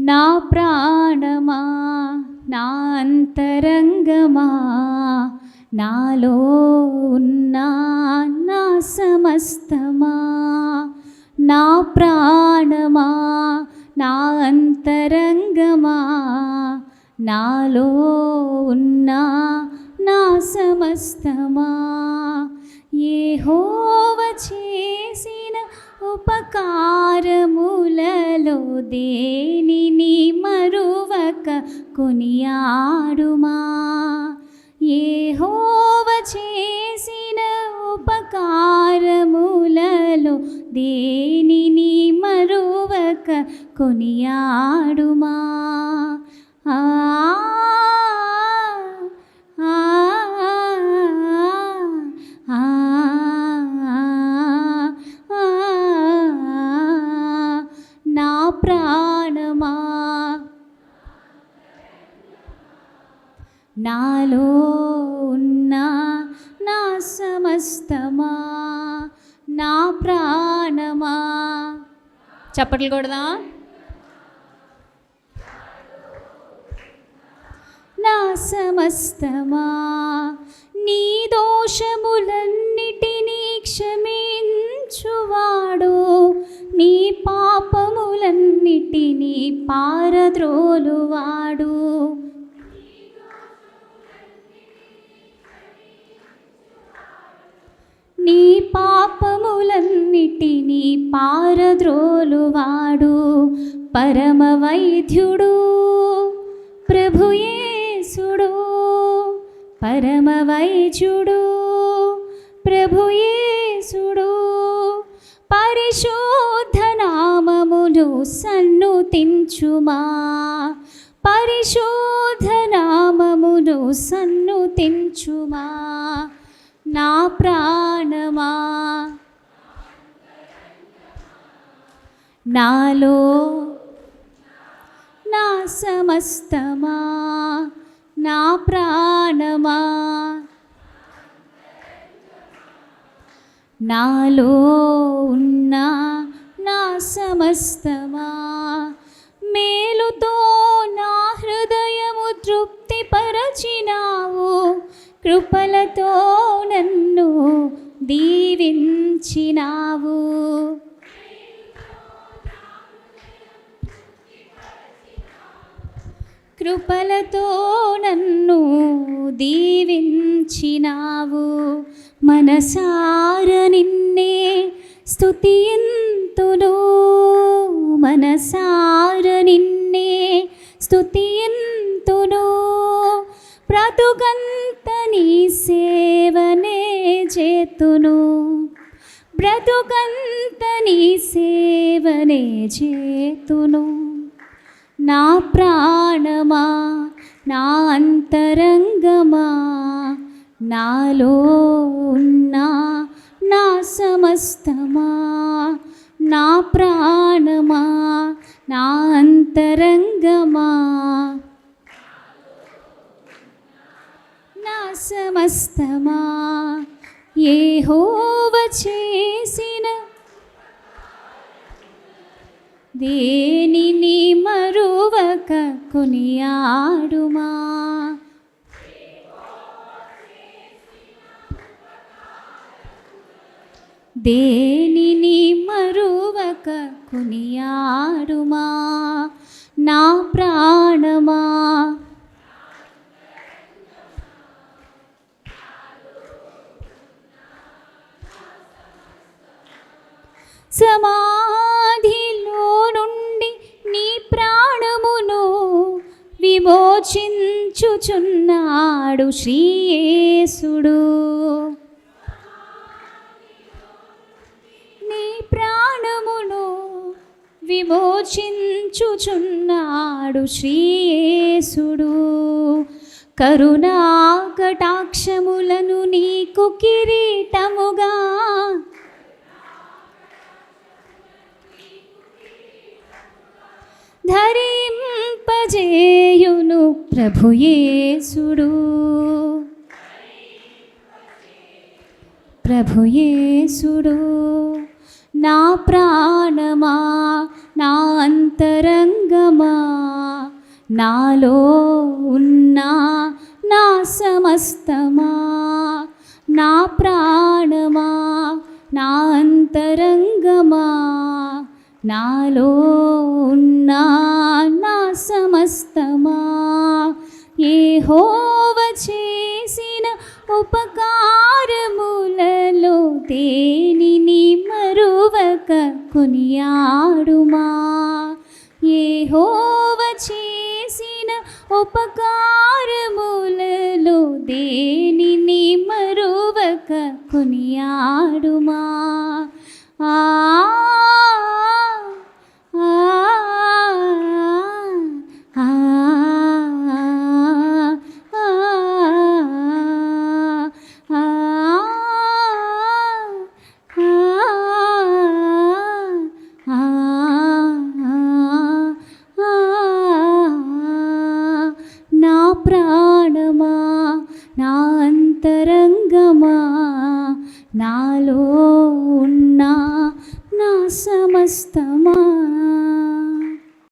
నా ప్రాణమా నా అంతరంగమా నాలో ఉన్నా నా సమస్తమా నా ప్రాణమా నా అంతరంగమా నాలో ఉన్నా నా సమస్తమా యెహోవ చేసిన ఉపకారములలో దేనిని మరువక కొనియాడుమా? ప్రాణమా? నాలో ఉన్న నా సమస్తమా? నా ప్రాణమా? చప్పట్లు కొడదా? నా సమస్తమా? నీ దోషముల పారద్రోలువాడు నీ పాపములన్నిటినీ పారద్రోలువాడు పరమ వైద్యుడు ప్రభుయేసుడు పరమ వైద్యుడు ప్రభుయేసుడు సన్నుతించుమా పరిశుద్ధ నామమును సన్నుతించుమా నా ప్రాణమా. నాలో నా సమస్తమా నా ప్రాణమా. నాలో ఉన్న నా సమస్తమా మేలుతో నా హృదయము తృప్తిపరచినావు. కృపలతో నన్ను దీవించినావు. కృపలతో నన్ను దీవించినావు. మనసార నిన్నే స్తుతియంతును మనసార నిన్నే స్తుతియంతును. బ్రతుకంత నీ సేవనే చేతును. బ్రతుకంత నీ సేవనే చేతును. నా ప్రాణమా నా అంతరంగమా నాలో ఉన్న నా సమస్తం అంతరంగమా? నా సమస్తమా యెహోవ చేసిన దేనిని మరువక కొనియాడుమా? దేనిని మరువక కొనియాడుమా? సమాధిలో నుండి నీ ప్రాణమును విమోచించుచున్నాడు శ్రీయేసుడు. నీ ప్రాణమును విమోచించుచున్నాడు శ్రీయేసుడు. కరుణా కటాక్షములను నీకు కిరీటముగా ధరింపజేయును ప్రభుయేసుడు ప్రభుయేసుడు నా ప్రాణమా నా అంతరంగమా నాలో ఉన్న నా సమస్తమా నా ప్రాణమా నా అంతరంగమా నాలో ఉన్న నా సమస్తమా? ఏ హోవ చేసిన ఉపకారములలో దేనిని మరువక కొనియాడుమా? ఏ హోవ చేసిన ఉపకారములలో దేనిని మరువక కొనియాడుమా? ఆ ప్రాణమా నా అంతరంగమా నాలో ఉన్న నా సమస్తమా?